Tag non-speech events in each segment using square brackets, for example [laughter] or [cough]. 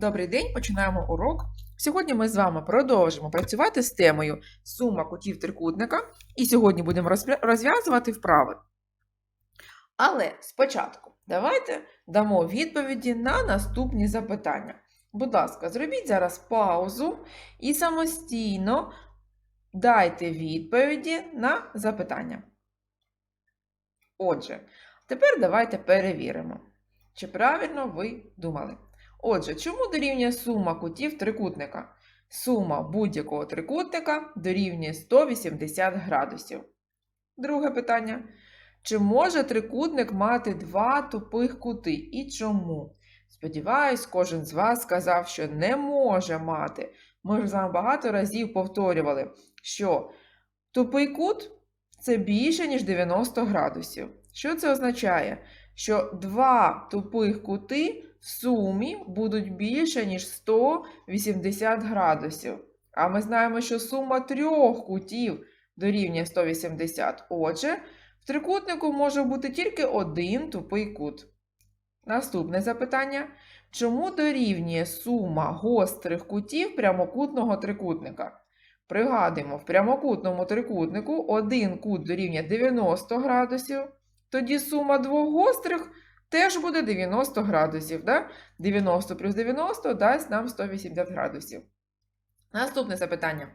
Добрий день, починаємо урок. Сьогодні ми з вами продовжимо працювати з темою сума кутів трикутника, і сьогодні будемо розв'язувати вправи. Але спочатку давайте дамо відповіді на наступні запитання. Будь ласка, зробіть зараз паузу і самостійно дайте відповіді на запитання. Отже, тепер давайте перевіримо, чи правильно ви думали. Отже, чому дорівнює сума кутів трикутника? Сума будь-якого трикутника дорівнює 180 градусів. Друге питання. Чи може трикутник мати два тупих кути і чому? Сподіваюсь, кожен з вас сказав, що не може мати. Ми ж з багато разів повторювали, що тупий кут це більше, ніж 90 градусів. Що це означає? Що два тупих кути в сумі будуть більше, ніж 180 градусів. А ми знаємо, що сума трьох кутів дорівнює 180. Отже, в трикутнику може бути тільки один тупий кут. Наступне запитання. Чому дорівнює сума гострих кутів прямокутного трикутника? Пригадуємо, в прямокутному трикутнику один кут дорівнює 90 градусів, тоді сума двох гострих теж буде 90 градусів. Да? 90 плюс 90 дасть нам 180 градусів. Наступне запитання.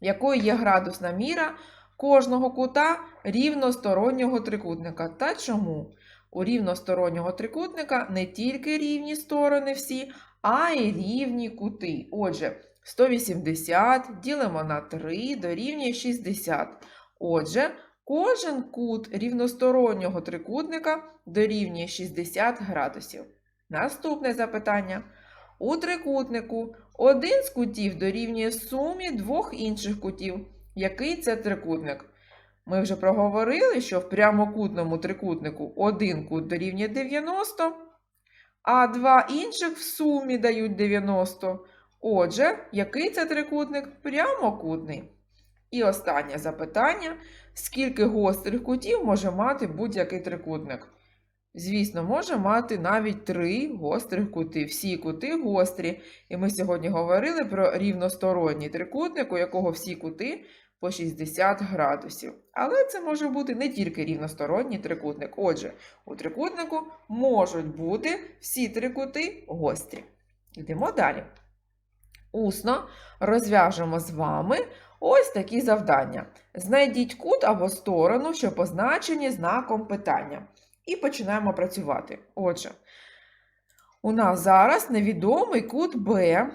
Якою є градусна міра кожного кута рівностороннього трикутника та чому? У рівностороннього трикутника не тільки рівні сторони всі, а й рівні кути. Отже, 180 ділимо на 3 дорівнює 60. Отже, кожен кут рівностороннього трикутника дорівнює 60 градусів. Наступне запитання. У трикутнику один з кутів дорівнює сумі двох інших кутів. Який це трикутник? Ми вже проговорили, що в прямокутному трикутнику один кут дорівнює 90, а два інших в сумі дають 90. Отже, який це трикутник? Прямокутний. І останнє запитання: скільки гострих кутів може мати будь-який трикутник? Звісно, може мати навіть три гострих кути. Всі кути гострі. І ми сьогодні говорили про рівносторонній трикутник, у якого всі кути по 60 градусів. Але це може бути не тільки рівносторонній трикутник. Отже, у трикутнику можуть бути всі три кути гострі. Йдемо далі. Усно розв'яжемо з вами ось такі завдання. Знайдіть кут або сторону, що позначені знаком питання. І починаємо працювати. Отже, у нас зараз невідомий кут Б.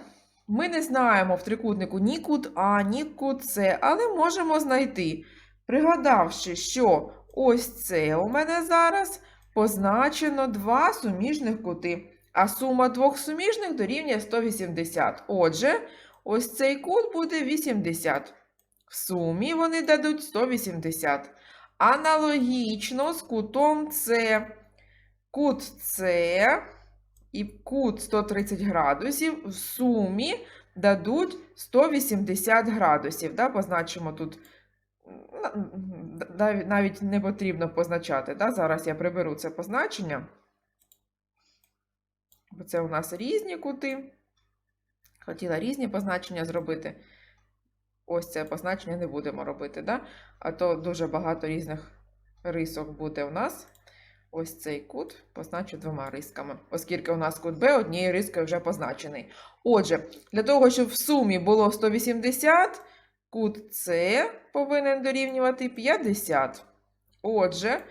Ми не знаємо в трикутнику ні кут А, ні кут С, але можемо знайти, пригадавши, що ось це у мене зараз позначено два суміжних кути, а сума двох суміжних дорівнює 180. Отже, ось цей кут буде 80. В сумі вони дадуть 180. Аналогічно з кутом С. Кут С і кут 130 градусів в сумі дадуть 180 градусів. Да? Позначимо тут, навіть не потрібно позначати. Да? Зараз я приберу це позначення. Бо це у нас різні кути. Хотіла різні позначення зробити. Ось це позначення не будемо робити, да? а то дуже багато різних рисок буде у нас. Ось цей кут позначу двома рисками, оскільки у нас кут Б однією рискою вже позначений. Отже, для того, щоб в сумі було 180, кут С повинен дорівнювати 50. Отже,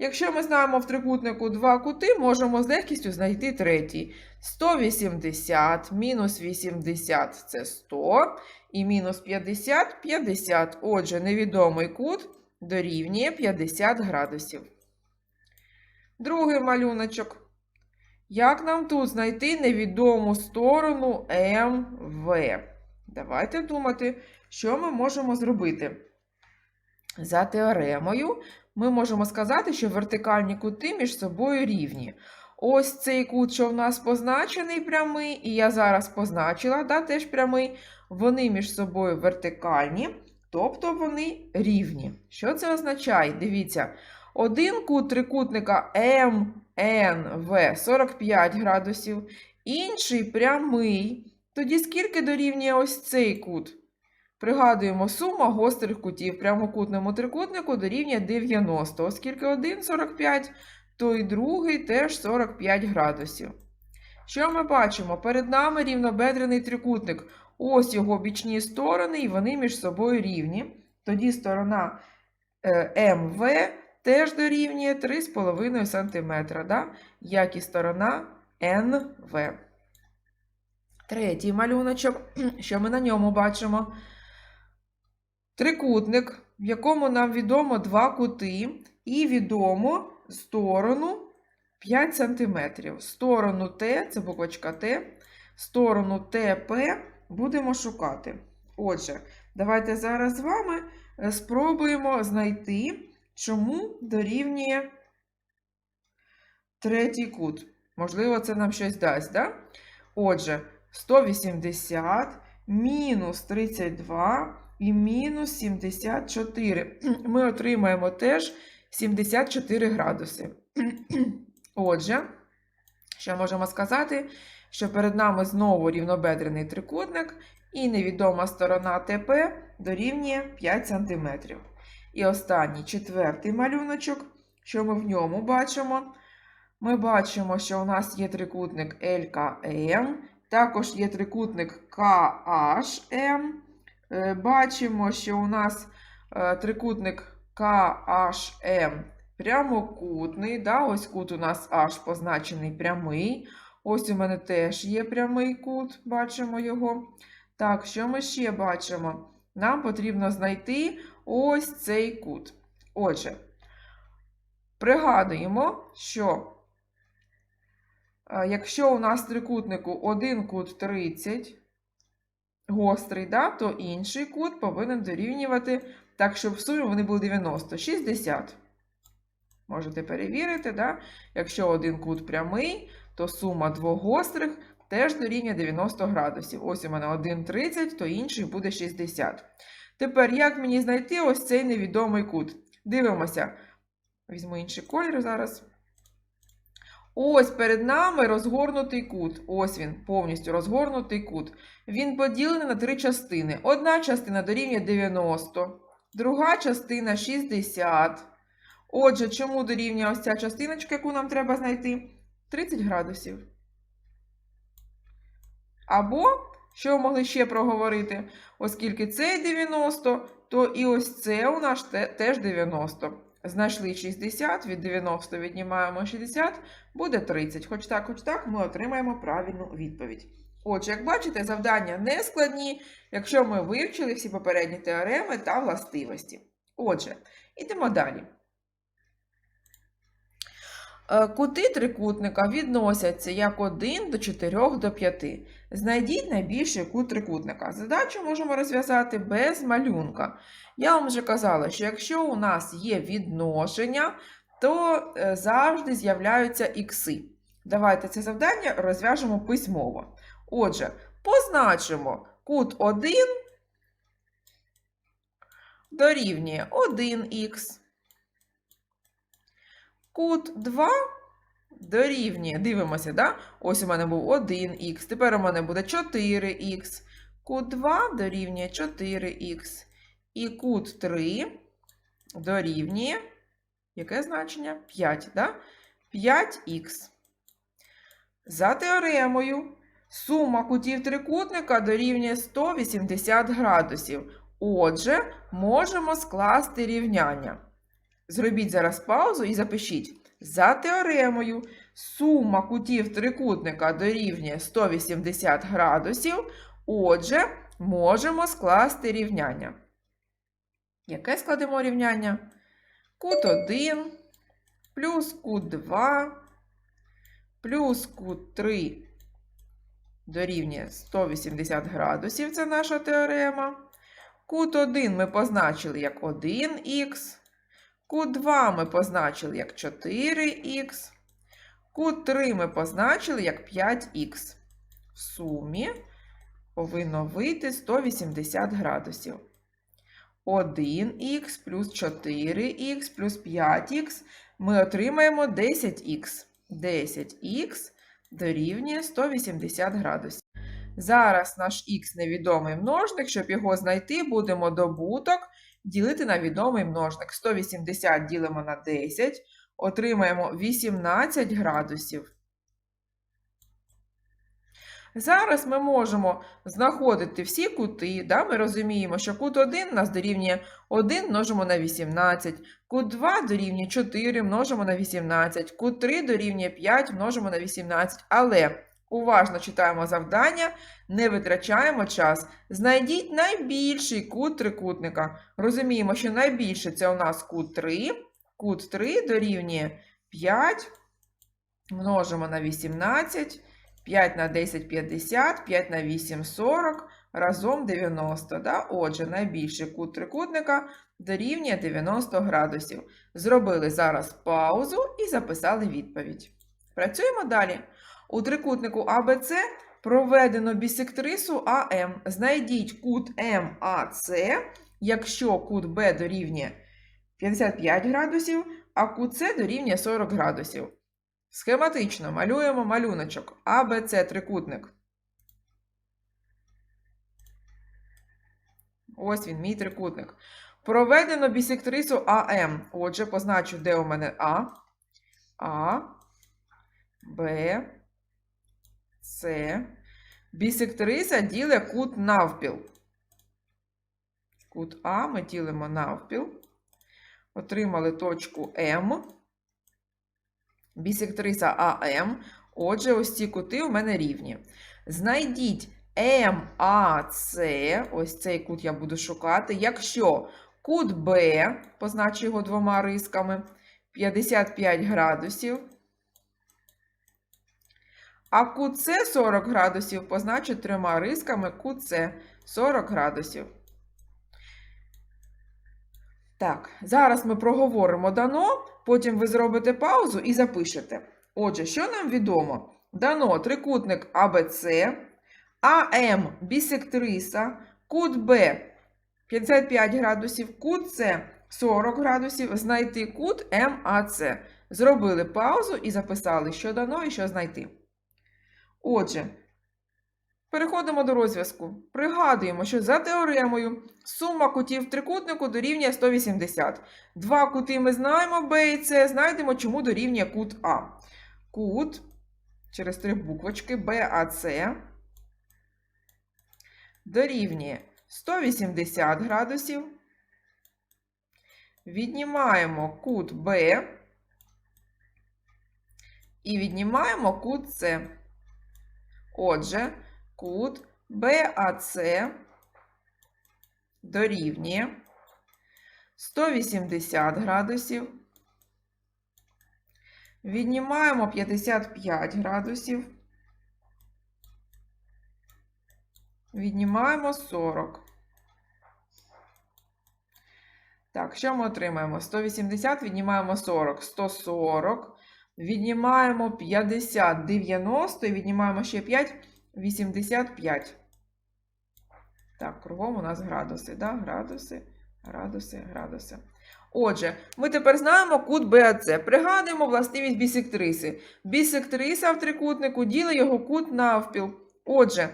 якщо ми знаємо в трикутнику два кути, можемо з легкістю знайти третій. 180 мінус 80 це 100, і мінус 50 50. Отже, невідомий кут дорівнює 50 градусів. Другий малюночок. Як нам тут знайти невідому сторону МВ? Давайте думати, що ми можемо зробити. За теоремою ми можемо сказати, що вертикальні кути між собою рівні. Ось цей кут, що в нас позначений прямий, і я зараз позначила, да, теж прямий, вони між собою вертикальні, тобто вони рівні. Що це означає? Дивіться, один кут трикутника МНВ 45 градусів інший прямий. Тоді скільки дорівнює ось цей кут? Пригадуємо, сума гострих кутів прямокутному трикутнику дорівнює 90, оскільки один 45, то і другий теж 45 градусів. Що ми бачимо? Перед нами рівнобедрений трикутник. Ось його бічні сторони, і вони між собою рівні. Тоді сторона е, МВ теж дорівнює 3,5 см, да? як і сторона НВ. Третій малюночок, [clears throat] що ми на ньому бачимо? Трикутник, в якому нам відомо два кути, і відомо сторону 5 см. Сторону Т, це буквочка Т, сторону ТП будемо шукати. Отже, давайте зараз з вами спробуємо знайти, чому дорівнює третій кут. Можливо, це нам щось дасть, да? Отже, 180 мінус 32 і мінус 74. [clears throat] Ми отримаємо теж 74 градуси. [clears throat] Отже, що можемо сказати? Що перед нами знову рівнобедрений трикутник, і невідома сторона ТП дорівнює 5 см. І останній четвертий малюночок, що ми в ньому бачимо? Ми бачимо, що у нас є трикутник ЛКМ, також є трикутник KHM. Е, Бачимо, що у нас е, трикутник KHM прямокутний. Да? Ось кут у нас H позначений прямий. Ось у мене теж є прямий кут, бачимо його. Так, що ми ще бачимо? Нам потрібно знайти ось цей кут. Отже, пригадуємо, що е, якщо у нас трикутнику один кут 30, гострий, да, то інший кут повинен дорівнювати, так, щоб в сумі вони були 90, 60. Можете перевірити, да? якщо один кут прямий, то сума двох гострих теж дорівнює 90 градусів. Ось у мене один 30, то інший буде 60. Тепер, як мені знайти ось цей невідомий кут? Дивимося. Візьму інший колір зараз. Ось перед нами розгорнутий кут. Ось він, повністю розгорнутий кут. Він поділений на три частини. Одна частина дорівнює 90, друга частина 60. Отже, чому дорівнює ось ця частиночка, яку нам треба знайти? 30 градусів. Або, що ви могли ще проговорити? Оскільки цей 90, то і ось це у нас теж 90. Знайшли 60, від 90 віднімаємо 60, буде 30. Хоч так, хоч так, ми отримаємо правильну відповідь. Отже, як бачите, завдання не складні, якщо ми вивчили всі попередні теореми та властивості. Отже, йдемо далі. Е, Кути трикутника відносяться як 1 до 4 до 5. Знайдіть найбільший кут трикутника. Задачу можемо розв'язати без малюнка. Я вам вже казала, що якщо у нас є відношення, то е, завжди з'являються ікси. Давайте це завдання розв'яжемо письмово. Отже, позначимо кут 1 дорівнює 1х. Кут 2 дорівнює, дивимося, да? ось у мене був 1х, тепер у мене буде 4х. Кут 2 дорівнює 4х. І кут 3 дорівнює, яке значення? 5, да? 5х. За теоремою, сума кутів трикутника дорівнює 180 градусів. Отже, можемо скласти рівняння. Зробіть зараз паузу і запишіть. За теоремою, сума кутів трикутника дорівнює 180 градусів. Отже, можемо скласти рівняння. Яке складемо рівняння? Кут 1 плюс кут 2 плюс кут 3 дорівнює 180 градусів. Це наша теорема. Кут 1 ми позначили як 1х. Кут 2 ми позначили як 4х. Кут 3 ми позначили як 5х. В сумі повинно вийти 180 градусів. 1х плюс 4х плюс 5х ми отримаємо 10х. 10х дорівнює 180 градусів. Зараз наш х невідомий множник, щоб його знайти, будемо добуток ділити на відомий множник. 180 ділимо на 10, отримаємо 18 градусів. Зараз ми можемо знаходити всі кути. Да? Ми розуміємо, що кут 1 у нас дорівнює 1 множимо на 18, кут 2 дорівнює 4 множимо на 18, кут 3 дорівнює 5 множимо на 18. Але уважно читаємо завдання, не витрачаємо час. Знайдіть найбільший кут трикутника. Розуміємо, що найбільше це у нас кут 3. Кут 3 дорівнює 5 множимо на 18. 5 на 10 50, 5 на 8 40, разом 90. Да? Отже, найбільший кут трикутника дорівнює 90 градусів. Зробили зараз паузу і записали відповідь. Працюємо далі. У трикутнику АБЦ проведено бісектрису АМ. Знайдіть кут МАЦ, якщо кут Б дорівнює 55 градусів, а кут С дорівнює 40 градусів. Схематично малюємо малюночок А, Б, С трикутник. Ось він, мій трикутник. Проведено бісектрису АМ. Отже, позначу, де у мене А. А, Б, С. Бісектриса ділить кут навпіл. Кут А ми ділимо навпіл. Отримали точку М бісектриса АМ. Отже, ось ці кути у мене рівні. Знайдіть МАЦ, ось цей кут я буду шукати, якщо кут Б, позначу його двома рисками, 55 градусів, а С 40 градусів позначу трьома рисками С 40 градусів. Так, зараз ми проговоримо дано, потім ви зробите паузу і запишете. Отже, що нам відомо? Дано трикутник АБЦ, АМ бісектриса, кут Б 55 градусів, кут С 40 градусів, знайти кут МАЦ. Зробили паузу і записали, що дано і що знайти. Отже, Переходимо до розв'язку. Пригадуємо, що за теоремою сума кутів трикутнику дорівнює 180. Два кути ми знаємо Б і С, знайдемо, чому дорівнює кут А. Кут через три буквочки БАЦ дорівнює 180 градусів. Віднімаємо кут Б і віднімаємо кут С. Отже, кут БАЦ дорівнює 180 градусів. Віднімаємо 55 градусів. Віднімаємо 40. Так, що ми отримаємо? 180 віднімаємо 40, 140. Віднімаємо 50, 90 і віднімаємо ще 5, 85. Так, кругом у нас градуси, да? градуси, градуси, градуси. Отже, ми тепер знаємо кут БАЦ. Пригадуємо властивість бісектриси. Бісектриса в трикутнику ділить його кут навпіл. Отже,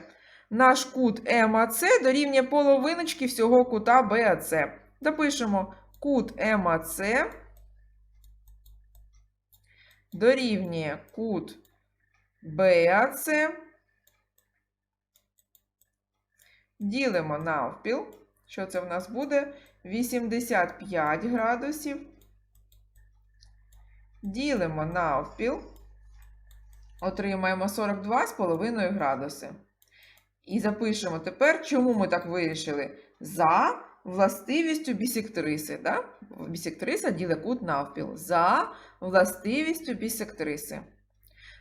наш кут МАЦ дорівнює половиночки всього кута БАЦ. Допишемо кут МАЦ дорівнює кут БАЦ. Ділимо навпіл. Що це в нас буде? 85 градусів. Ділимо навпіл. Отримаємо 42,5 градуси. І запишемо тепер, чому ми так вирішили? За властивістю бісектриси. Да? Бісектриса ділить кут навпіл. За властивістю бісектриси.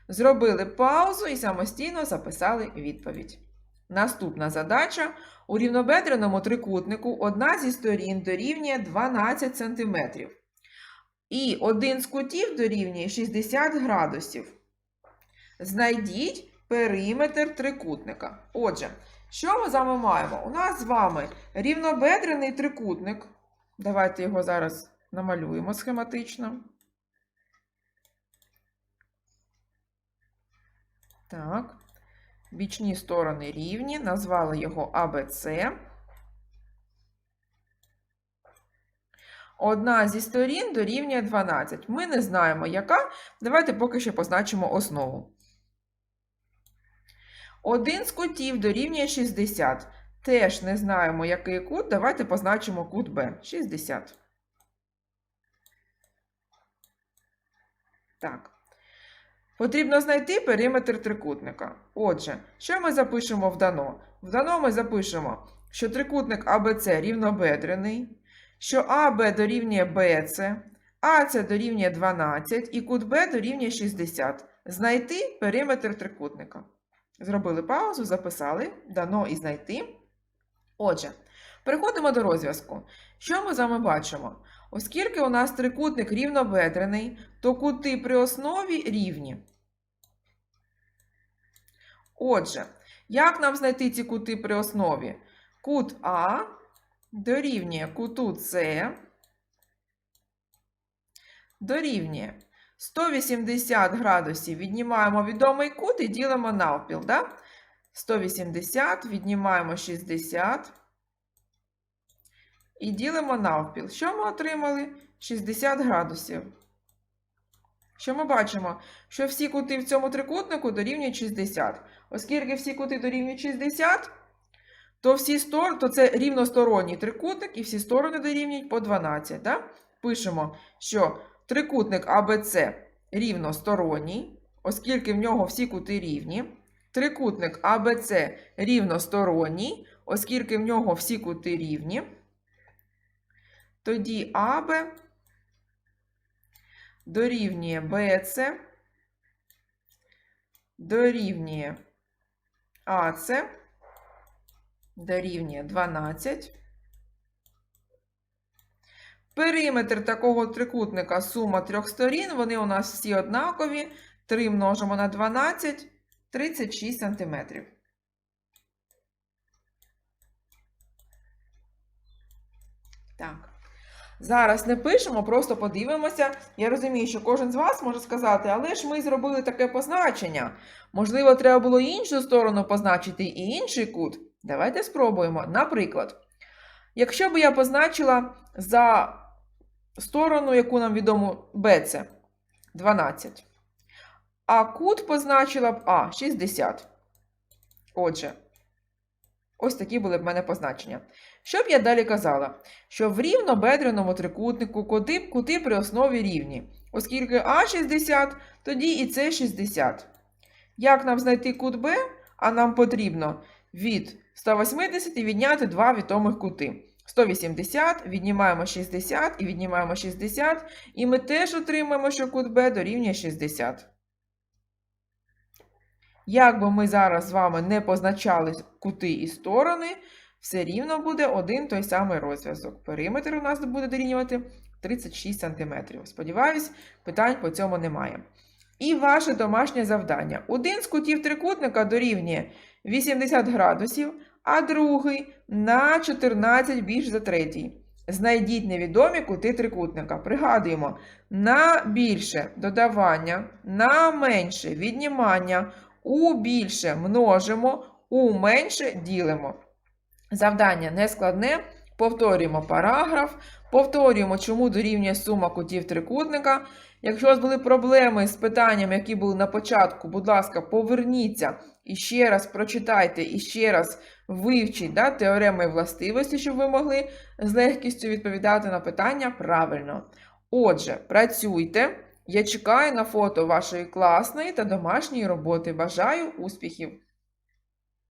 Зробили паузу і самостійно записали відповідь. Наступна задача. У рівнобедреному трикутнику одна зі сторін дорівнює 12 см. І один з кутів дорівнює 60 градусів. Знайдіть периметр трикутника. Отже, що ми з вами маємо? У нас з вами рівнобедрений трикутник. Давайте його зараз намалюємо схематично. Так. Бічні сторони рівні. Назвали його АБЦ. Одна зі сторін дорівнює 12. Ми не знаємо, яка. Давайте поки що позначимо основу. Один з кутів дорівнює 60. Теж не знаємо, який кут. Давайте позначимо кут Б. 60. Так. Потрібно знайти периметр трикутника. Отже, що ми запишемо в дано? В дано ми запишемо, що трикутник АБЦ рівнобедрений, що АБ дорівнює БЦ, АЦ дорівнює 12 і кут Б дорівнює 60. Знайти периметр трикутника. Зробили паузу, записали, дано і знайти. Отже, переходимо до розв'язку. Що ми з вами бачимо? Оскільки у нас трикутник рівнобедрений, то кути при основі рівні. Отже, як нам знайти ці кути при основі? Кут А дорівнює куту С, дорівнює 180 градусів віднімаємо відомий кут і ділимо навпіл. Да? 180, віднімаємо 60 і ділимо навпіл. Що ми отримали? 60 градусів. Що ми бачимо? Що всі кути в цьому трикутнику дорівнюють 60. Оскільки всі кути дорівнюють 60, то всі сторони, то це рівносторонній трикутник, і всі сторони дорівнюють по 12. Да? Пишемо, що трикутник АБЦ рівносторонній, оскільки в нього всі кути рівні. Трикутник АБЦ рівносторонній, оскільки в нього всі кути рівні. Тоді АБ дорівнює БЦ, дорівнює АЦ, дорівнює 12. Периметр такого трикутника сума трьох сторін, вони у нас всі однакові. 3 множимо на 12, 36 см. Так. Зараз не пишемо, просто подивимося. Я розумію, що кожен з вас може сказати, але ж ми зробили таке позначення. Можливо, треба було іншу сторону позначити і інший кут. Давайте спробуємо. Наприклад, якщо б я позначила за сторону, яку нам відомо BC 12, а кут позначила б А 60. Отже, ось такі були б мене позначення. Що б я далі казала? Що в рівнобедреному трикутнику кути, кути при основі рівні. Оскільки А 60, тоді і С 60. Як нам знайти кут Б? А нам потрібно від 180 відняти два відомих кути. 180, віднімаємо 60 і віднімаємо 60, і ми теж отримаємо, що кут Б дорівнює 60. Як би ми зараз з вами не позначали кути і сторони, все рівно буде один той самий розв'язок. Периметр у нас буде дорівнювати 36 см. Сподіваюсь, питань по цьому немає. І ваше домашнє завдання. Один з кутів трикутника дорівнює 80 градусів, а другий на 14 більш за третій. Знайдіть невідомі кути трикутника. Пригадуємо, на більше додавання, на менше віднімання, у більше множимо, у менше ділимо. Завдання не складне. Повторюємо параграф, повторюємо, чому дорівнює сума кутів трикутника. Якщо у вас були проблеми з питаннями, які були на початку, будь ласка, поверніться і ще раз прочитайте, і ще раз вивчіть да, теореми властивості, щоб ви могли з легкістю відповідати на питання правильно. Отже, працюйте. Я чекаю на фото вашої класної та домашньої роботи. Бажаю успіхів!